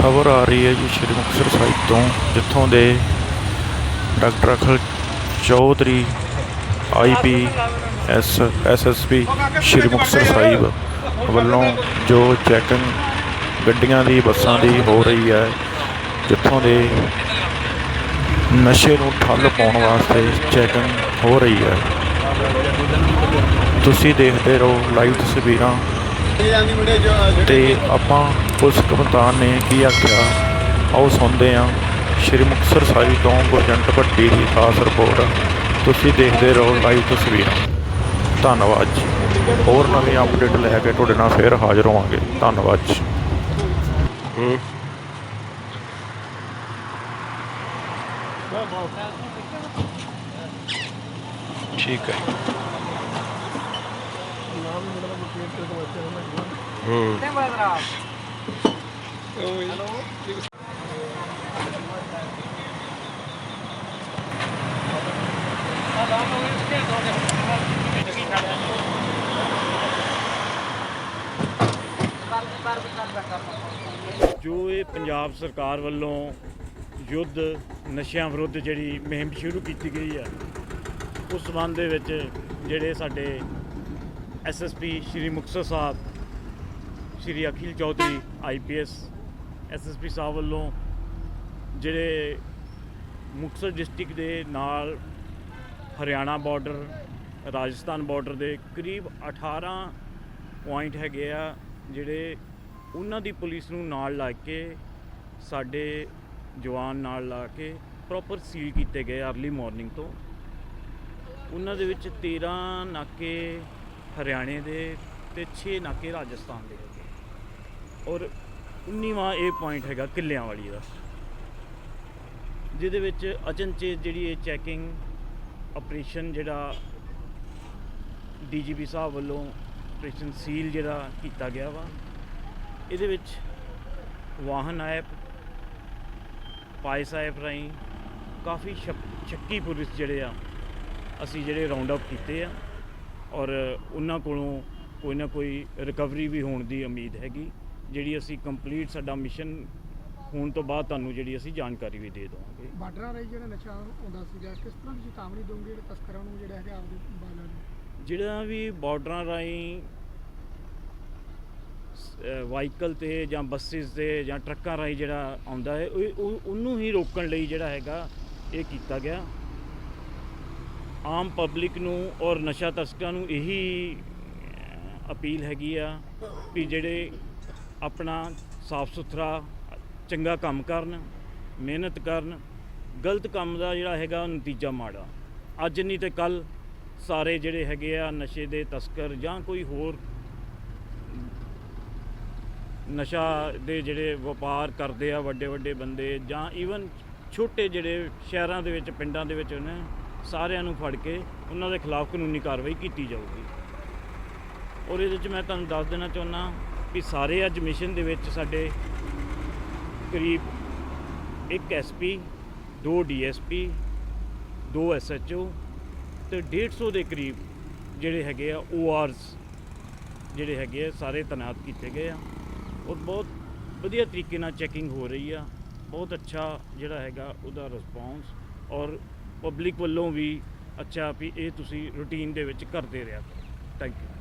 ਖਬਰ ਆ ਰਹੀ ਹੈ ਜੀ ਸ਼੍ਰੀ ਮੁਕਤਸਰ ਸਾਹਿਬ ਤੋਂ, ਜਿੱਥੋਂ ਦੇ doctor Akhil Chaudhary IPS SSP Shri Muktsar Sahib ਵੱਲੋਂ ਜੋ ਚੈਕਿੰਗ ਗੱਡੀਆਂ ਦੀ, ਬੱਸਾਂ ਦੀ ਹੋ ਰਹੀ ਹੈ, ਜਿੱਥੋਂ ਦੇ ਨਸ਼ੇ ਨੂੰ ਠੱਲ ਪਾਉਣ ਵਾਸਤੇ ਚੈਕਿੰਗ ਹੋ ਰਹੀ ਹੈ। ਤੁਸੀਂ ਦੇਖਦੇ ਰਹੋ ਲਾਈਵ ਤਸਵੀਰਾਂ ਤੇ ਆਪਾਂ ਪੁਲਿਸ ਕਪਤਾਨ ਨੇ ਕੀ ਆਖਿਆ? ਆਓ ਸੁਣਦੇ ਹਾਂ। ਸ਼੍ਰੀ ਮੁਕਤਸਰ ਸਾਹਿਬ ਤੋਂ ਗੁਰਜੰਟ ਭੱਟੀ ਦੀ ਖਾਸ ਰਿਪੋਰਟ। ਤੁਸੀਂ ਦੇਖਦੇ ਰਹੋ ਲਾਈਵ ਤਸਵੀਰਾਂ। ਧੰਨਵਾਦ ਜੀ। ਹੋਰ ਨਵੀਂ ਅਪਡੇਟ ਲੈ ਕੇ ਤੁਹਾਡੇ ਨਾਲ ਫੇਰ ਹਾਜ਼ਰ ਹੋਵਾਂਗੇ। ਧੰਨਵਾਦ ਜੀ। ਠੀਕ ਹੈ। ਹੂੰ। ਜੋ ਇਹ ਪੰਜਾਬ ਸਰਕਾਰ ਵੱਲੋਂ ਯੁੱਧ ਨਸ਼ਿਆਂ ਵਿਰੁੱਧ ਜਿਹੜੀ ਮੁਹਿੰਮ ਸ਼ੁਰੂ ਕੀਤੀ ਗਈ ਹੈ, ਉਸ ਸੰਬੰਧ ਦੇ ਵਿੱਚ ਜਿਹੜੇ ਸਾਡੇ SSP Shri Muktsar Sahib, Shri Akhil Chaudhary IPS SSP sahib ਵੱਲੋਂ ਜਿਹੜੇ ਮੁਕਤਸਰ ਡਿਸਟ੍ਰਿਕਟ ਦੇ ਨਾਲ ਹਰਿਆਣਾ ਬਾਰਡਰ, ਰਾਜਸਥਾਨ ਬਾਰਡਰ ਦੇ ਕਰੀਬ 18 ਪੁਆਇੰਟ ਹੈਗੇ ਆ, ਜਿਹੜੇ ਉਹਨਾਂ ਦੀ ਪੁਲਿਸ ਨੂੰ ਨਾਲ ਲਾ ਕੇ, ਸਾਡੇ ਜਵਾਨ ਨਾਲ ਲਾ ਕੇ ਪ੍ਰੋਪਰ ਸੀਲ ਕੀਤੇ ਗਏ ਅਰਲੀ ਮਾਰਨਿੰਗ ਤੋਂ। ਉਹਨਾਂ ਦੇ ਵਿੱਚ 13 ਨਾਕੇ ਹਰਿਆਣੇ ਦੇ ਤੇ 6 ਨਾਕੇ ਰਾਜਸਥਾਨ ਦੇ ਹੈਗੇ। ਔਰ 19ਵਾਂ ਇਹ ਪੁਆਇੰਟ ਹੈਗਾ ਕਿੱਲਿਆਂ ਵਾਲੀ ਦਾ। ਜਿਹਦੇ ਵਿੱਚ ਅਚਨਚੇਤ ਜਿਹੜੀ ਇਹ ਚੈਕਿੰਗ ਆਪਰੇਸ਼ਨ ਜਿਹੜਾ ਡੀਜੀਪੀ ਸਾਹਿਬ ਵੱਲੋਂ ਆਪਰੇਸ਼ਨ ਸੀਲ ਜਿਹੜਾ ਕੀਤਾ ਗਿਆ ਵਾ, ਇਹਦੇ ਵਿੱਚ ਵਾਹਨ ਐਪ ਪਾਇਸ ਐਪ ਰਾਹੀਂ ਕਾਫੀ ਸ਼ੱਕ- ਸ਼ੱਕੀ ਪੁਲਿਸ ਜਿਹੜੇ ਆ, ਅਸੀਂ ਜਿਹੜੇ ਰਾਉਂਡ ਅਪ ਕੀਤੇ ਆ ਔਰ ਉਹਨਾਂ ਕੋਲੋਂ ਕੋਈ ਨਾ ਕੋਈ ਰਿਕਵਰੀ ਵੀ ਹੋਣ ਦੀ ਉਮੀਦ ਹੈਗੀ। ਜਿਹੜੀ ਅਸੀਂ ਕੰਪਲੀਟ ਸਾਡਾ ਮਿਸ਼ਨ ਹੋਣ ਤੋਂ ਬਾਅਦ ਤੁਹਾਨੂੰ ਜਿਹੜੀ ਅਸੀਂ ਜਾਣਕਾਰੀ ਵੀ ਦੇ ਦੇਵਾਂਗੇ। ਬਾਰਡਰਾਂ ਰਾਹੀਂ ਜਿਹੜਾ ਨਸ਼ਾ ਆਉਂਦਾ ਸੀਗਾ ਕਿਸ ਤਰ੍ਹਾਂ ਦੀ ਚੇਤਾਵਨੀ ਦੋਗੇ ਜਿਹੜੇ ਤਸਕਰਾਂ ਨੂੰ ਜਿਹੜਾ ਹੈਗਾ ਆਪਦੇ ਬਾਲਾਂ ਨੂੰ? ਜਿਹੜਾ ਵੀ ਬਾਰਡਰਾਂ ਰਾਹੀਂ ਵਾਹੀਕਲ ਤੇ ਜਾਂ ਬੱਸਿਸ ਤੇ ਜਾਂ ਟਰੱਕਾਂ ਰਾਹੀਂ ਜਿਹੜਾ ਆਉਂਦਾ ਹੈ ਉਹ ਉਹ- ਉਹਨੂੰ ਹੀ ਰੋਕਣ ਲਈ ਜਿਹੜਾ ਹੈਗਾ ਇਹ ਕੀਤਾ ਗਿਆ। ਆਮ ਪਬਲਿਕ ਨੂੰ ਔਰ ਨਸ਼ਾ ਤਸਕਰਾਂ ਨੂੰ ਇਹੀ ਅਪੀਲ ਹੈਗੀ ਆ ਵੀ ਜਿਹੜੇ ਆਪਣਾ ਸਾਫ਼ ਸੁਥਰਾ, ਚੰਗਾ ਕੰਮ ਕਰਨ, ਮਿਹਨਤ ਕਰਨ, ਗਲਤ ਕੰਮ ਦਾ ਜਿਹੜਾ ਹੈਗਾ ਨਤੀਜਾ ਮਾੜਾ। ਅੱਜ ਨਹੀਂ ਤੇ ਕੱਲ ਸਾਰੇ ਜਿਹੜੇ ਹੈਗੇ ਆ ਨਸ਼ੇ ਦੇ ਤਸਕਰ ਜਾਂ ਕੋਈ ਹੋਰ ਨਸ਼ਾ ਦੇ ਜਿਹੜੇ ਵਪਾਰ ਕਰਦੇ ਆ ਵੱਡੇ ਵੱਡੇ ਬੰਦੇ ਜਾਂ ਈਵਨ ਛੋਟੇ ਜਿਹੜੇ ਸ਼ਹਿਰਾਂ ਦੇ ਵਿੱਚ, ਪਿੰਡਾਂ ਦੇ ਵਿੱਚ ਨੇ ਸਾਰਿਆਂ ਨੂੰ ਫੜ ਕੇ ਉਹਨਾਂ ਦੇ ਖਿਲਾਫ ਕਾਨੂੰਨੀ ਕਾਰਵਾਈ ਕੀਤੀ ਜਾਊਗੀ। ਔਰ ਇਹਦੇ ਵਿੱਚ ਮੈਂ ਤੁਹਾਨੂੰ ਦੱਸ ਦੇਣਾ ਚਾਹੁੰਦਾ ਵੀ ਸਾਰੇ ਅੱਜ ਮਿਸ਼ਨ ਦੇ ਵਿੱਚ ਸਾਡੇ ਕਰੀਬ ਇੱਕ ਐਸਪੀ, ਦੋ ਡੀਐਸਪੀ, ਦੋ ਐਸਐਚਓ ਤੇ 150 ਦੇ ਕਰੀਬ ਜਿਹੜੇ ਹੈਗੇ ਆ ਓਆਰਸ ਜਿਹੜੇ ਹੈਗੇ ਆ, ਸਾਰੇ ਤੈਨਾਤ ਕੀਤੇ ਗਏ ਆ। ਔਰ ਬਹੁਤ ਵਧੀਆ ਤਰੀਕੇ ਨਾਲ ਚੈਕਿੰਗ ਹੋ ਰਹੀ ਆ। ਬਹੁਤ ਅੱਛਾ ਜਿਹੜਾ ਹੈਗਾ ਉਹਦਾ ਰਿਸਪੌਂਸ ਔਰ ਪਬਲਿਕ ਵੱਲੋਂ ਵੀ ਅੱਛਾ ਵੀ ਇਹ ਤੁਸੀਂ ਰੂਟੀਨ ਦੇ ਵਿੱਚ ਕਰਦੇ ਰਿਹਾ। Thank you.